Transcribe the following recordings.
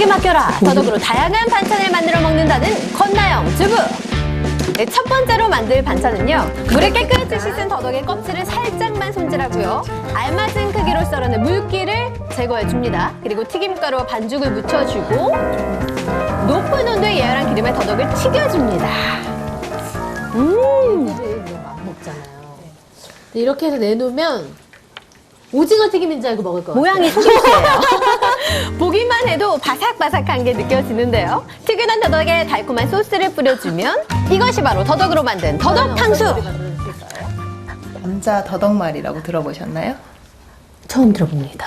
나에게 맡겨라. 더덕으로 다양한 반찬을 만들어 먹는다는 건나영 주부. 네, 첫 번째로 만들 반찬은요. 물에 깨끗이 씻은 더덕의 껍질을 살짝만 손질하고요. 알맞은 크기로 썰어낸 물기를 제거해 줍니다. 그리고 튀김가루와 반죽을 묻혀주고 높은 온도에 예열한 기름에 더덕을 튀겨줍니다. 음. 근데 이렇게 해서 내놓으면 오징어 튀김인 줄 알고 먹을 것 같아요. 모양이 속임수예요. 보기만 해도 바삭바삭한 게 느껴지는데요. 튀겨난 더덕에 달콤한 소스를 뿌려주면 이것이 바로 더덕으로 만든 더덕 탕수. 감자 더덕말이라고 들어보셨나요? 처음 들어봅니다.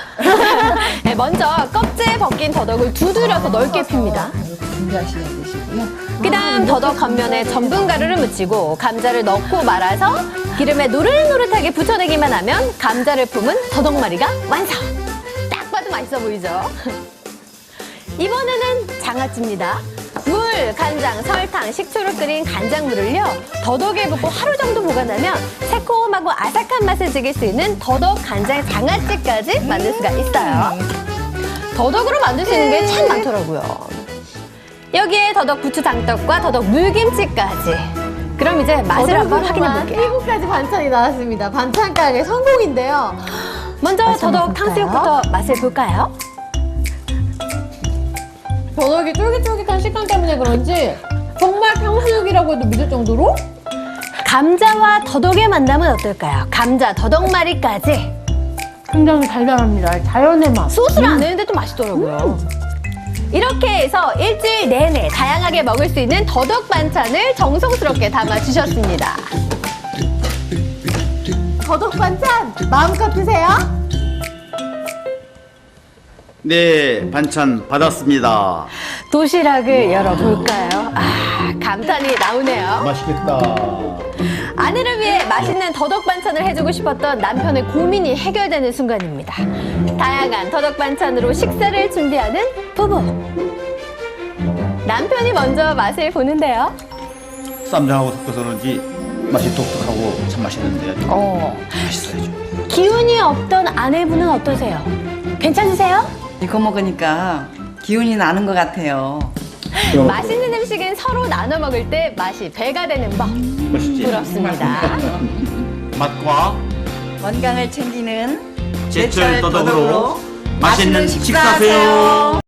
네, 먼저 껍질 벗긴 더덕을 두드려서 넓게 핍니다. 이렇게 준비하시면 되시고요. 그다음 더덕 겉면에 전분 가루를 묻히고 감자를 넣고 말아서 기름에 노릇노릇하게 붙여내기만 하면 감자를 품은 더덕말이가 완성. 딱 봐도 맛있어 보이죠? 이번에는 장아찌입니다. 물, 간장, 설탕, 식초를 끓인 간장물을요 더덕에 붓고 하루 정도 보관하면 새콤하고 아삭한 맛을 즐길 수 있는 더덕 간장 장아찌까지 만들 수가 있어요. 더덕으로 있는 게 참 많더라고요. 여기에 더덕 부추 장떡과 더덕 물김치까지. 그럼 이제 맛을 한번 확인해 볼게요. 일곱 가지 반찬이 나왔습니다. 반찬 가게 성공인데요. 먼저 더덕? 탕수육부터 맛을 볼까요? 더덕이 쫄깃쫄깃한 식감 때문에 그런지 정말 탕수육이라고 해도 믿을 정도로 감자와 더덕의 만남은 어떨까요? 감자, 더덕말이까지 굉장히 달달합니다. 자연의 맛. 소스를 안 내는데도 맛있더라고요. 이렇게 해서 일주일 내내 다양하게 먹을 수 있는 더덕 반찬을 정성스럽게 담아 주셨습니다. 더덕 반찬 마음껏 드세요. 네, 반찬 받았습니다. 도시락을 열어볼까요? 아, 감탄이 나오네요. 맛있겠다. 아내를 위해 맛있는 더덕 반찬을 해주고 싶었던 남편의 고민이 해결되는 순간입니다. 다양한 더덕 반찬으로 식사를 준비하는 부부. 남편이 먼저 맛을 보는데요. 쌈장하고 섞어서 그런지 맛이 독특하고 참 맛있는데요. 어, 맛있어요. 기운이 없던 아내분은 어떠세요? 괜찮으세요? 이거 먹으니까 기운이 나는 것 같아요. 맛있는 음식은 서로 나눠 먹을 때 맛이 배가 되는 법. 맛있지? 부럽습니다. 맛과 건강을 챙기는 제철 제철 더덕으로 더덕으로 맛있는 맛있는 식사하세요. 식사하세요.